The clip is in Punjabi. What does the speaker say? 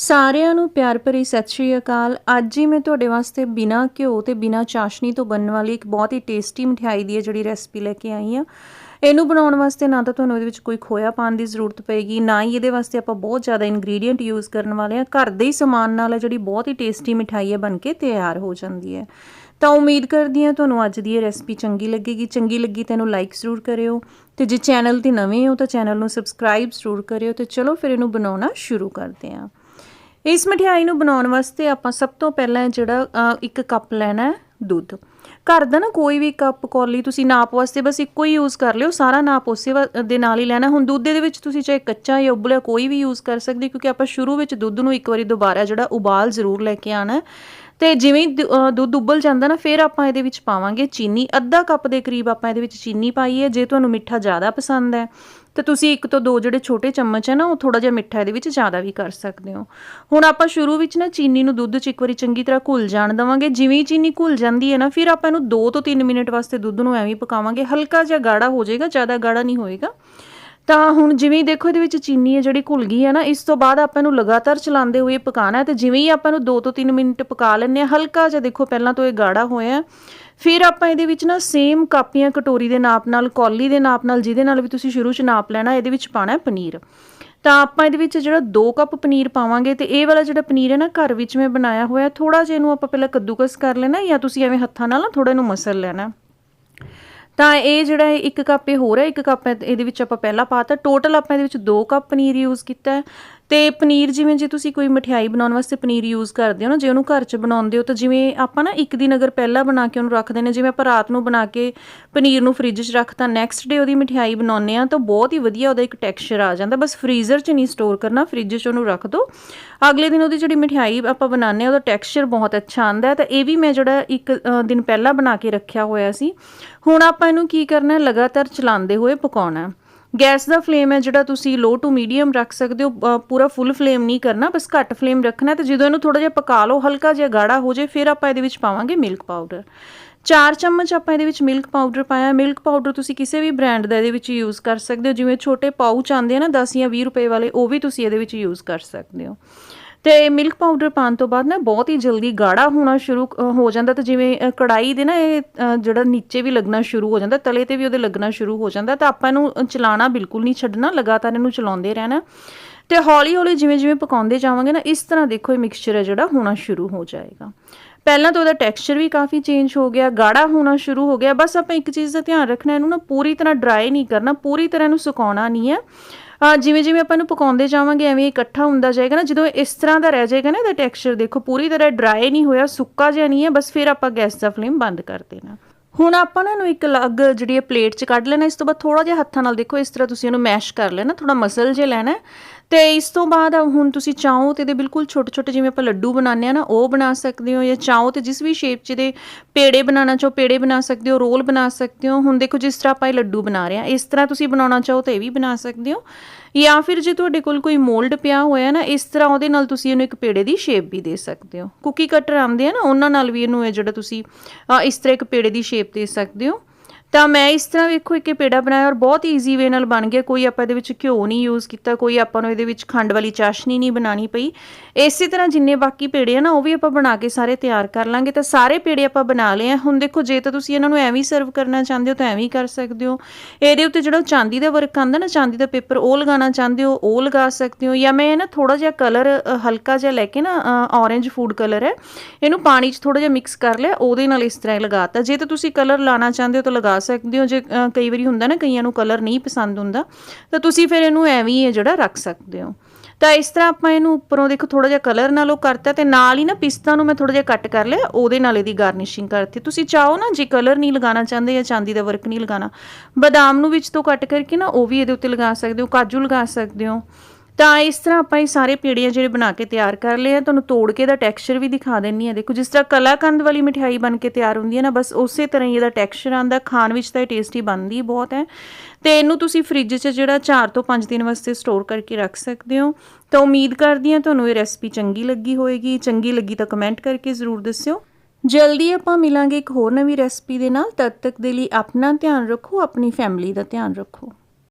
ਸਾਰਿਆਂ ਨੂੰ ਪਿਆਰ ਭਰੀ ਸਤਿ ਸ਼੍ਰੀ ਅਕਾਲ। ਅੱਜ ਹੀ ਮੈਂ ਤੁਹਾਡੇ ਵਾਸਤੇ ਬਿਨਾ ਘਿਓ ਤੇ ਬਿਨਾ ਚਾਸ਼ਨੀ ਤੋਂ ਬਣਨ ਵਾਲੀ ਇੱਕ ਬਹੁਤ ਹੀ ਟੇਸਟੀ ਮਠਿਆਈ ਦੀ ਹੈ ਜਿਹੜੀ ਰੈਸਪੀ ਲੈ ਕੇ ਆਈ ਹਾਂ। ਇਹਨੂੰ ਬਣਾਉਣ ਵਾਸਤੇ ਨਾ ਤਾਂ ਤੁਹਾਨੂੰ ਇਹਦੇ ਵਿੱਚ ਕੋਈ ਖੋਇਆ ਪਾਉਣ ਦੀ ਜ਼ਰੂਰਤ ਪਏਗੀ, ਨਾ ਹੀ ਇਹਦੇ ਵਾਸਤੇ ਆਪਾਂ ਬਹੁਤ ਜ਼ਿਆਦਾ ਇਨਗਰੀਡੀਅੰਟ ਯੂਜ਼ ਕਰਨ ਵਾਲੇ ਹਾਂ। ਘਰ ਦੇ ਹੀ ਸਮਾਨ ਨਾਲ ਹੈ ਜਿਹੜੀ ਬਹੁਤ ਹੀ ਟੇਸਟੀ ਮਠਿਆਈ ਹੈ ਬਣ ਕੇ ਤਿਆਰ ਹੋ ਜਾਂਦੀ ਹੈ। ਤਾਂ ਉਮੀਦ ਕਰਦੀ ਹਾਂ ਤੁਹਾਨੂੰ ਅੱਜ ਦੀ ਇਹ ਰੈਸਪੀ ਚੰਗੀ ਲੱਗੇਗੀ। ਚੰਗੀ ਲੱਗੀ ਤਾਂ ਇਹਨੂੰ ਲਾਈਕ ਜ਼ਰੂਰ ਕਰਿਓ ਤੇ ਜੇ ਚੈਨਲ ਤੇ ਨਵੇਂ ਹੋ ਤਾਂ ਚੈਨਲ ਨੂੰ ਸਬਸਕ੍ਰਾਈਬ ਜ਼ਰੂਰ ਕਰਿਓ ਤੇ ਚਲੋ ਫਿਰ ਇਹਨੂੰ ਬਣਾਉਣਾ ਸ਼ੁਰੂ ਕਰਦੇ ਹਾਂ। ਇਸ ਮਠਿਆਈ ਨੂੰ ਬਣਾਉਣ ਵਾਸਤੇ ਆਪਾਂ ਸਭ ਤੋਂ ਪਹਿਲਾਂ ਜਿਹੜਾ ਇੱਕ ਕੱਪ ਲੈਣਾ ਹੈ। ਦੁੱਧ। ਘਰ ਦਾ ਨਾ ਕੋਈ ਵੀ ਕੱਪ ਕੌਲੀ ਤੁਸੀਂ ਨਾਪ ਵਾਸਤੇ ਬਸ ਇੱਕੋ ਹੀ ਯੂਜ਼ ਕਰ ਲਿਓ, ਸਾਰਾ ਨਾਪ ਉਸੇ ਦੇ ਨਾਲ ਹੀ ਲੈਣਾ। ਹੁਣ ਦੁੱਧ ਦੇ ਵਿੱਚ ਤੁਸੀਂ ਚਾਹੇ ਕੱਚਾ ਜਾਂ ਉਬਲਿਆ ਕੋਈ ਵੀ ਯੂਜ਼ ਕਰ ਸਕਦੇ ਹੋ, ਕਿਉਂਕਿ ਆਪਾਂ ਸ਼ੁਰੂ ਵਿੱਚ ਦੁੱਧ ਨੂੰ ਇੱਕ ਵਾਰੀ ਦੁਬਾਰਾ ਜਿਹੜਾ ਉਬਾਲ ਜ਼ਰੂਰ ਲੈ ਕੇ ਆਣਾ। ਹੈ ਤੇ ਜਿਵੇਂ ਹੀ ਦੁੱਧ ਉਬਲ ਜਾਂਦਾ ਨਾ, ਫਿਰ ਆਪਾਂ ਇਹਦੇ ਵਿੱਚ ਪਾਵਾਂਗੇ ਚੀਨੀ। ਅੱਧਾ ਕੱਪ ਦੇ ਕਰੀਬ ਆਪਾਂ ਇਹਦੇ ਵਿੱਚ ਚੀਨੀ ਪਾਈ ਹੈ, ਜੇ ਤੁਹਾਨੂੰ ਮਿੱਠਾ ਜ਼ਿਆਦਾ ਪਸੰਦ ਹੈ, ਤੇ ਤੁਸੀਂ ਇੱਕ ਤੋਂ ਦੋ ਜਿਹੜੇ ਛੋਟੇ ਚਮਚ ਹੈ ਨਾ, ਉਹ ਥੋੜਾ ਜਿਹਾ ਮਿੱਠਾ ਇਹਦੇ ਵਿੱਚ ਜ਼ਿਆਦਾ ਵੀ ਕਰ ਸਕਦੇ ਹੋ। ਹੁਣ ਆਪਾਂ ਸ਼ੁਰੂ ਵਿੱਚ ਨਾ ਚੀਨੀ ਨੂੰ ਦੁੱਧ 'ਚ ਇੱਕ ਵਾਰੀ ਚੰਗੀ ਤਰ੍ਹਾਂ ਘੁਲ ਜਾਣ ਦਵਾਂਗੇ। ਜਿਵੇਂ ਹੀ ਚੀਨੀ ਘੁਲ ਜਾਂਦੀ ਹੈ ਨਾ, ਫਿਰ ਆਪਾਂ ਇਹਨੂੰ 2 ਤੋਂ 3 ਮਿੰਟ ਵਾਸਤੇ ਦੁੱਧ ਨੂੰ ਐਵੇਂ ਪਕਾਵਾਂਗੇ। ਹਲਕਾ ਜਿਹਾ ਗਾੜਾ ਹੋ ਜਾਏਗਾ, ਜ਼ਿਆਦਾ ਗਾੜਾ ਨਹੀਂ ਹੋਏਗਾ। ਤਾਂ ਹੁਣ ਜਿਵੇਂ ਦੇਖੋ, ਇਹਦੇ ਵਿੱਚ ਚੀਨੀ ਹੈ ਜਿਹੜੀ ਘੁਲ ਗਈ ਹੈ ਨਾ, ਇਸ ਤੋਂ ਬਾਅਦ ਆਪਾਂ ਇਹਨੂੰ ਲਗਾਤਾਰ ਚਲਾਉਂਦੇ ਹੋਏ ਪਕਾਣਾ ਹੈ। ਤੇ ਜਿਵੇਂ ਹੀ ਆਪਾਂ ਇਹਨੂੰ 2 ਤੋਂ 3 ਮਿੰਟ ਪਕਾ ਲੈਂਦੇ ਹਾਂ, ਹਲਕਾ ਜਿਹਾ ਦੇਖੋ, ਪਹਿਲਾਂ ਤੋਂ ਇਹ ਗਾੜਾ ਹੋਇਆ ਫਿਰ ਆਪਾਂ ਇਹਦੇ ਵਿੱਚ ਨਾ ਸੇਮ ਕਾਪੀਆਂ ਕਟੋਰੀ ਦੇ ਨਾਪ ਨਾਲ, ਕੌਲੀ ਦੇ ਨਾਪ ਨਾਲ, ਜਿਹਦੇ ਨਾਲ ਵੀ ਤੁਸੀਂ ਸ਼ੁਰੂ 'ਚ ਨਾਪ ਲੈਣਾ, ਇਹਦੇ ਵਿੱਚ ਪਾਣਾ ਹੈ ਪਨੀਰ। ਤਾਂ ਆਪਾਂ ਇਹਦੇ ਵਿੱਚ ਜਿਹੜਾ 2 ਕੱਪ ਪਨੀਰ ਪਾਵਾਂਗੇ ਤੇ ਇਹ ਵਾਲਾ ਜਿਹੜਾ ਪਨੀਰ ਹੈ ਨਾ, ਘਰ ਵਿੱਚ ਮੈਂ ਬਣਾਇਆ ਹੋਇਆ ਥੋੜਾ ਜਿਹਾ ਇਹਨੂੰ ਆਪਾਂ ਪਹਿਲਾਂ ਕੱਦੂਕਸ ਕਰ ਲੈਣਾ ਜਾਂ ਤੁਸੀਂ ਐਵੇਂ ਹੱਥਾਂ ਨਾਲ ਨਾ ਥੋੜਾ ਇਹਨੂੰ ਮਸਲ ਲੈਣਾ। ਤਾਂ ਇਹ ਜਿਹੜਾ ਹੈ ਇੱਕ ਕੱਪ ਇਹ ਹੋਰ ਹੈ, ਇੱਕ ਕੱਪ ਇਹਦੇ ਵਿੱਚ ਆਪਾਂ ਪਹਿਲਾਂ ਪਾਤਾ। ਟੋਟਲ ਆਪਾਂ ਇਹਦੇ ਵਿੱਚ 2 ਕੱਪ ਪਨੀਰ ਯੂਜ਼ ਕੀਤਾ ਤੇ ਪਨੀਰ ਜਿਵੇਂ ਜੇ ਤੁਸੀਂ ਕੋਈ ਮਠਿਆਈ ਬਣਾਉਣ ਵਾਸਤੇ ਪਨੀਰ ਯੂਜ਼ ਕਰਦੇ ਹੋ ਨਾ, ਜੇ ਉਹਨੂੰ ਘਰ 'ਚ ਬਣਾਉਂਦੇ ਹੋ ਤਾਂ ਜਿਵੇਂ ਆਪਾਂ ਨਾ ਇੱਕ ਦਿਨ ਅਗਰ ਪਹਿਲਾਂ ਬਣਾ ਕੇ ਉਹਨੂੰ ਰੱਖਦੇ ਨੇ, ਜਿਵੇਂ ਆਪਾਂ ਰਾਤ ਨੂੰ ਬਣਾ ਕੇ ਪਨੀਰ ਨੂੰ ਫ੍ਰਿਜ 'ਚ ਰੱਖਤਾ ਨੈਕਸਟ ਡੇ ਉਹਦੀ ਮਠਿਆਈ ਬਣਾਉਂਦੇ ਆ ਤਾਂ ਬਹੁਤ ਹੀ ਵਧੀਆ ਉਹਦਾ ਇੱਕ ਟੈਕਸਚਰ ਆ ਜਾਂਦਾ। ਬਸ ਫ੍ਰੀਜ਼ਰ 'ਚ ਨਹੀਂ ਸਟੋਰ ਕਰਨਾ ਫ੍ਰਿਜ 'ਚ ਉਹਨੂੰ ਰੱਖ ਦਿਓ ਅਗਲੇ ਦਿਨ ਉਹਦੀ ਜਿਹੜੀ ਮਠਿਆਈ ਆਪਾਂ ਬਣਾਉਂਦੇ ਆ ਉਹਦਾ ਟੈਕਸਚਰ ਬਹੁਤ ਅੱਛਾ ਆਂਦਾ ਹੈ। ਤਾਂ ਇਹ ਵੀ ਮੈਂ ਜਿਹੜਾ ਇੱਕ ਦਿਨ ਪਹਿਲਾਂ ਬਣਾ ਕੇ ਰੱਖਿਆ ਹੋਇਆ ਸੀ। ਹੁਣ ਆਪਾਂ ਇਹਨੂੰ ਕੀ ਕਰਨਾ ਲਗਾਤਾਰ ਚਲਾਉਂਦੇ ਹੋਏ ਪਕਾਉਣਾ ਗੈਸ ਦਾ ਫਲੇਮ ਹੈ ਜਿਹੜਾ ਤੁਸੀਂ ਲੋ ਟੂ ਮੀਡੀਅਮ ਰੱਖ ਸਕਦੇ ਹੋ ਪੂਰਾ ਫੁੱਲ ਫਲੇਮ ਨਹੀਂ ਕਰਨਾ, ਬਸ ਘੱਟ ਫਲੇਮ ਰੱਖਣਾ ਤੇ ਜਦੋਂ ਇਹਨੂੰ ਥੋੜਾ ਜਿਹਾ ਪਕਾ ਲਓ, ਹਲਕਾ ਜਿਹਾ ਗਾੜਾ ਹੋ ਜਾਏ, ਫਿਰ ਆਪਾਂ ਇਹਦੇ ਵਿੱਚ ਪਾਵਾਂਗੇ ਮਿਲਕ ਪਾਊਡਰ। 4 ਚਮਚ ਆਪਾਂ ਇਹਦੇ ਵਿੱਚ ਮਿਲਕ ਪਾਊਡਰ ਪਾਇਆ ਮਿਲਕ ਪਾਊਡਰ ਤੁਸੀਂ ਕਿਸੇ ਵੀ ਬ੍ਰਾਂਡ ਦਾ ਇਹਦੇ ਵਿੱਚ ਯੂਜ਼ ਕਰ ਸਕਦੇ ਹੋ, ਜਿਵੇਂ ਛੋਟੇ ਪਾਊਚ ਆਉਂਦੇ ਆ ਨਾ 10 ਜਾਂ 20 ਰੁਪਏ ਵਾਲੇ, ਉਹ ਵੀ ਤੁਸੀਂ ਇਹਦੇ ਵਿੱਚ ਯੂਜ਼ ਕਰ ਸਕਦੇ ਹੋ। ਤੇ ਮਿਲਕ ਪਾਊਡਰ ਪਾਉਣ ਤੋਂ ਬਾਅਦ ਨਾ ਬਹੁਤ ਹੀ ਜਲਦੀ ਗਾੜਾ ਹੋਣਾ ਸ਼ੁਰੂ ਹੋ ਜਾਂਦਾ ਤੇ ਜਿਵੇਂ ਅ, ਕੜਾਈ ਦੇ ਨਾ ਇਹ ਜਿਹੜਾ ਨੀਚੇ ਵੀ ਲੱਗਣਾ ਸ਼ੁਰੂ ਹੋ ਜਾਂਦਾ ਤਲੇ ਤੇ ਵੀ ਉਹਦੇ ਲੱਗਣਾ ਸ਼ੁਰੂ ਹੋ ਜਾਂਦਾ ਤਾਂ ਆਪਾਂ ਇਹਨੂੰ ਅ, ਚਲਾਉਣਾ ਬਿਲਕੁਲ ਨਹੀਂ ਛੱਡਣਾ ਲਗਾਤਾਰ ਇਹਨੂੰ ਚਲਾਉਂਦੇ ਰਹਿਣਾ। ਤੇ ਹੌਲੀ ਹੌਲੀ ਜਿਵੇਂ ਜਿਵੇਂ ਪਕਾਉਂਦੇ ਜਾਵਾਂਗੇ ਨਾ ਇਸ ਤਰ੍ਹਾਂ ਦੇਖੋ ਇਹ ਮਿਕਸਚਰ ਹੈ ਜਿਹੜਾ ਹੋਣਾ ਸ਼ੁਰੂ ਹੋ ਜਾਏਗਾ। ਪਹਿਲਾਂ ਤਾਂ ਉਹਦਾ ਟੈਕਸਚਰ ਵੀ ਕਾਫੀ ਚੇਂਜ ਹੋ ਗਿਆ ਗਾੜਾ ਹੋਣਾ ਸ਼ੁਰੂ ਹੋ ਗਿਆ ਬਸ ਆਪਾਂ ਇੱਕ ਚੀਜ਼ ਦਾ ਧਿਆਨ ਰੱਖਣਾ ਇਹਨੂੰ ਨਾ ਪੂਰੀ ਤਰ੍ਹਾਂ ਡਰਾਈ ਨਹੀਂ ਕਰਨਾ ਪੂਰੀ ਤਰ੍ਹਾਂ ਇਹਨੂੰ ਸੁਕਾਉਣਾ ਨਹੀਂ ਹੈ। ਜਿਵੇਂ ਜਿਵੇਂ ਆਪਾਂ ਇਹਨੂੰ ਪਕਾਉਂਦੇ ਜਾਵਾਂਗੇ, ਐਵੇਂ ਇਕੱਠਾ ਹੁੰਦਾ ਜਾਏਗਾ ਨਾ, ਜਦੋਂ ਇਸ ਤਰ੍ਹਾਂ ਦਾ ਰਹਿ ਜਾਏਗਾ ਨਾ ਇਹਦਾ ਟੈਕਸਚਰ ਦੇਖੋ, ਪੂਰੀ ਤਰ੍ਹਾਂ ਡਰਾਈ ਨਹੀਂ ਹੋਇਆ, ਸੁੱਕਾ ਜਿਹਾ ਨਹੀਂ ਹੈ, ਬਸ ਫਿਰ ਆਪਾਂ ਗੈਸ ਦਾ ਫਲੇਮ ਬੰਦ ਕਰ ਦੇਣਾ। ਹੁਣ ਆਪਾਂ ਨਾ ਇਹਨੂੰ ਇੱਕ ਅਲੱਗ ਜਿਹੜੀ ਹੈ ਪਲੇਟ 'ਚ ਕੱਢ ਲੈਣਾ, ਇਸ ਤੋਂ ਬਾਅਦ ਥੋੜਾ ਜਿਹਾ ਹੱਥਾਂ ਨਾਲ ਦੇਖੋ, ਇਸ ਤਰ੍ਹਾਂ ਤੁਸੀਂ ਇਹਨੂੰ ਮੈਸ਼ ਕਰ ਲੈਣਾ ਥੋੜਾ ਮਸਲ ਜੇ ਲੈਣਾ ਤੇ ਇਸ ਤੋਂ ਬਾਅਦ ਹੁਣ ਤੁਸੀਂ ਚਾਹੋ ਤੇ ਇਹਦੇ ਬਿਲਕੁਲ ਛੋਟੇ ਛੋਟੇ ਜਿਵੇਂ ਆਪਾਂ ਲੱਡੂ ਬਣਾਉਂਦੇ ਆ ਨਾ, ਉਹ ਬਣਾ ਸਕਦੇ ਹੋ ਜਾਂ ਚਾਹੋ ਤੇ ਜਿਸ ਵੀ ਸ਼ੇਪ 'ਚ ਇਹਦੇ ਪੇੜੇ ਬਣਾਉਣਾ ਚਾਹੋ, ਪੇੜੇ ਬਣਾ ਸਕਦੇ ਹੋ, ਰੋਲ ਬਣਾ ਸਕਦੇ ਹੋ। ਹੁਣ ਦੇਖੋ ਜਿਸ ਤਰ੍ਹਾਂ ਆਪਾਂ ਇਹ ਲੱਡੂ ਬਣਾ ਰਹੇ ਆ, ਇਸ ਤਰ੍ਹਾਂ ਤੁਸੀਂ ਬਣਾਉਣਾ ਚਾਹੋ ਤਾਂ ਇਹ ਵੀ ਬਣਾ ਸਕਦੇ ਹੋ। ਜਾਂ ਫਿਰ ਜੇ ਤੁਹਾਡੇ ਕੋਲ ਕੋਈ ਮੋਲਡ ਪਿਆ ਹੋਇਆ ਨਾ, ਇਸ ਤਰ੍ਹਾਂ ਉਹਦੇ ਨਾਲ ਤੁਸੀਂ ਇਹਨੂੰ ਇੱਕ ਪੇੜੇ ਦੀ ਸ਼ੇਪ ਵੀ ਦੇ ਸਕਦੇ ਹੋ। ਕੁਕੀ ਕਟਰ ਆਉਂਦੇ ਆ ਨਾ, ਉਹਨਾਂ ਨਾਲ ਵੀ ਇਹਨੂੰ ਇਹ ਜਿਹੜਾ ਤੁਸੀਂ ਇਸ ਤਰ੍ਹਾਂ ਇੱਕ ਪੇੜੇ ਦੀ ਸ਼ੇਪ ਦੇ ਸਕਦੇ ਹੋ। ਤਾਂ ਮੈਂ ਇਸ ਤਰ੍ਹਾਂ ਵੇਖੋ ਇੱਕ ਇਹ ਪੇੜਾ ਬਣਾਇਆ ਔਰ ਬਹੁਤ ਈਜ਼ੀ ਵੇ ਨਾਲ ਬਣ ਗਿਆ। ਕੋਈ ਆਪਾਂ ਇਹਦੇ ਵਿੱਚ ਘਿਓ ਨਹੀਂ ਯੂਜ਼ ਕੀਤਾ, ਕੋਈ ਆਪਾਂ ਨੂੰ ਇਹਦੇ ਵਿੱਚ ਖੰਡ ਵਾਲੀ ਚਾਸ਼ਨੀ ਨਹੀਂ ਬਣਾਣੀ ਪਈ। ਇਸੇ ਤਰ੍ਹਾਂ ਜਿੰਨੇ ਬਾਕੀ ਪੇੜੇ ਆ ਨਾ, ਉਹ ਵੀ ਆਪਾਂ ਬਣਾ ਕੇ ਸਾਰੇ ਤਿਆਰ ਕਰ ਲਾਂਗੇ। ਤਾਂ ਸਾਰੇ ਪੇੜੇ ਆਪਾਂ ਬਣਾ ਲਏ ਆ। ਹੁਣ ਦੇਖੋ, ਜੇ ਤਾਂ ਤੁਸੀਂ ਇਹਨਾਂ ਨੂੰ ਐਵੇਂ ਹੀ ਸਰਵ ਕਰਨਾ ਚਾਹੁੰਦੇ ਹੋ, ਤਾਂ ਐਵੇਂ ਕਰ ਸਕਦੇ ਹੋ। ਇਹਦੇ ਉੱਤੇ ਜਿਹੜਾ ਚਾਂਦੀ ਦਾ ਵਰਕ ਆਂਦਾ ਨਾ, ਚਾਂਦੀ ਦਾ ਪੇਪਰ ਉਹ ਲਗਾਉਣਾ ਚਾਹੁੰਦੇ ਹੋ, ਉਹ ਲਗਾ ਸਕਦੇ ਹੋ। ਜਾਂ ਮੈਂ ਇਹ ਨਾ ਥੋੜਾ ਜਿਹਾ ਕਲਰ ਹਲਕਾ ਜਿਹਾ ਲੈ ਕੇ ਨਾ ਔਰੇਂਜ ਫੂਡ ਕਲਰ ਹੈ। ਇਹਨੂੰ ਪਾਣੀ 'ਚ ਥੋੜਾ ਜਿਹਾ ਮਿਕਸ ਕਰ ਲਿਆ, ਉਹਦੇ ਨਾਲ ਇਸ ਤਰ੍ਹਾਂ ਹੀ ਲਗਾਤਾ ਜੇ ਤਾਂ ਤੁਸੀਂ ਕਲਰ ਲਾਣਾ ਚਾਹੁੰਦੇ ਹੋ, ਤਾਂ ਲਗਾ ਸਕਦੇ ਹੋ? ਜੇ ਕਈ ਵਾਰੀ ਹੁੰਦਾ ਨਾ, ਕਈਆਂ ਨੂੰ ਕਲਰ ਨਹੀਂ ਪਸੰਦ ਹੁੰਦਾ, ਤਾਂ ਤੁਸੀਂ ਫਿਰ ਇਹਨੂੰ ਐਵੇਂ ਹੀ ਜਿਹੜਾ ਰੱਖ ਸਕਦੇ ਹੋ। ਤਾਂ ਇਸ ਤਰ੍ਹਾਂ ਆਪਾਂ ਇਹਨੂੰ ਉੱਪਰੋਂ ਦੇਖੋ ਥੋੜਾ ਜਿਹਾ ਕਲਰ ਨਾਲ ਉਹ ਕਰਤਾ ਤੇ ਨਾਲ ਹੀ ਨਾ ਪਿਸਤਾ ਨੂੰ ਮੈਂ ਥੋੜਾ ਜਿਹਾ ਕੱਟ ਕਰ ਲਿਆ, ਉਹਦੇ ਨਾਲ ਇਹਦੀ ਗਾਰਨਿਸ਼ਿੰਗ ਕਰਤੀ। ਤੁਸੀਂ ਚਾਹੋ ਨਾ, ਜੇ ਕਲਰ ਨਹੀਂ ਲਗਾਉਣਾ ਚਾਹੁੰਦੇ ਜਾਂ ਚਾਂਦੀ ਦਾ ਵਰਕ ਨਹੀਂ ਲਗਾਉਣਾ, ਬਦਾਮ ਨੂੰ ਵਿੱਚ ਤੋਂ ਕੱਟ ਕਰਕੇ ਨਾ, ਉਹ ਵੀ ਇਹਦੇ ਉੱਤੇ ਲਗਾ ਸਕਦੇ ਹੋ, ਕਾਜੂ ਲਗਾ ਸਕਦੇ ਹੋ। ਤਾਂ ਇਸ ਤਰ੍ਹਾਂ ਆਪਾਂ ਇਹ ਸਾਰੇ ਪੇੜੀਆਂ ਜਿਹੜੇ ਬਣਾ ਕੇ ਤਿਆਰ ਕਰ ਲਏ ਆ, ਤੁਹਾਨੂੰ ਤੋੜ ਕੇ ਇਹਦਾ ਟੈਕਸਚਰ ਵੀ ਦਿਖਾ ਦਿੰਨੀ ਆ। ਦੇਖੋ, ਜਿਸ ਤਰ੍ਹਾਂ ਕਲਾਕੰਦ ਵਾਲੀ ਮਠਿਆਈ ਬਣ ਕੇ ਤਿਆਰ ਹੁੰਦੀ ਹੈ ਨਾ, ਬਸ ਉਸੇ ਤਰ੍ਹਾਂ ਹੀ ਇਹਦਾ ਟੈਕਸਚਰ ਆਂਦਾ ਖਾਣ ਵਿੱਚ ਤਾਂ ਇਹ ਟੇਸਟੀ ਬਣਦੀ ਬਹੁਤ ਹੈ। ਤੇ ਇਹਨੂੰ ਤੁਸੀਂ ਫ੍ਰਿਜ 'ਚ ਜਿਹੜਾ 4 ਤੋਂ 5 ਦਿਨ ਵਾਸਤੇ ਸਟੋਰ ਕਰਕੇ ਰੱਖ ਸਕਦੇ ਹੋ। ਤਾਂ ਉਮੀਦ ਕਰਦੀ ਹਾਂ ਤੁਹਾਨੂੰ ਇਹ ਰੈਸਪੀ ਚੰਗੀ ਲੱਗੀ ਹੋਵੇਗੀ ਚੰਗੀ ਲੱਗੀ ਤਾਂ ਕਮੈਂਟ ਕਰਕੇ ਜ਼ਰੂਰ ਦੱਸਿਓ। ਜਲਦੀ ਆਪਾਂ ਮਿਲਾਂਗੇ ਇੱਕ ਹੋਰ ਨਵੀਂ ਰੈਸਪੀ ਦੇ ਨਾਲ। ਤਦ ਤੱਕ ਦੇ ਲਈ ਆਪਣਾ ਧਿਆਨ ਰੱਖੋ, ਆਪਣੀ ਫੈਮਿਲੀ ਦਾ ਧਿਆਨ ਰੱਖੋ।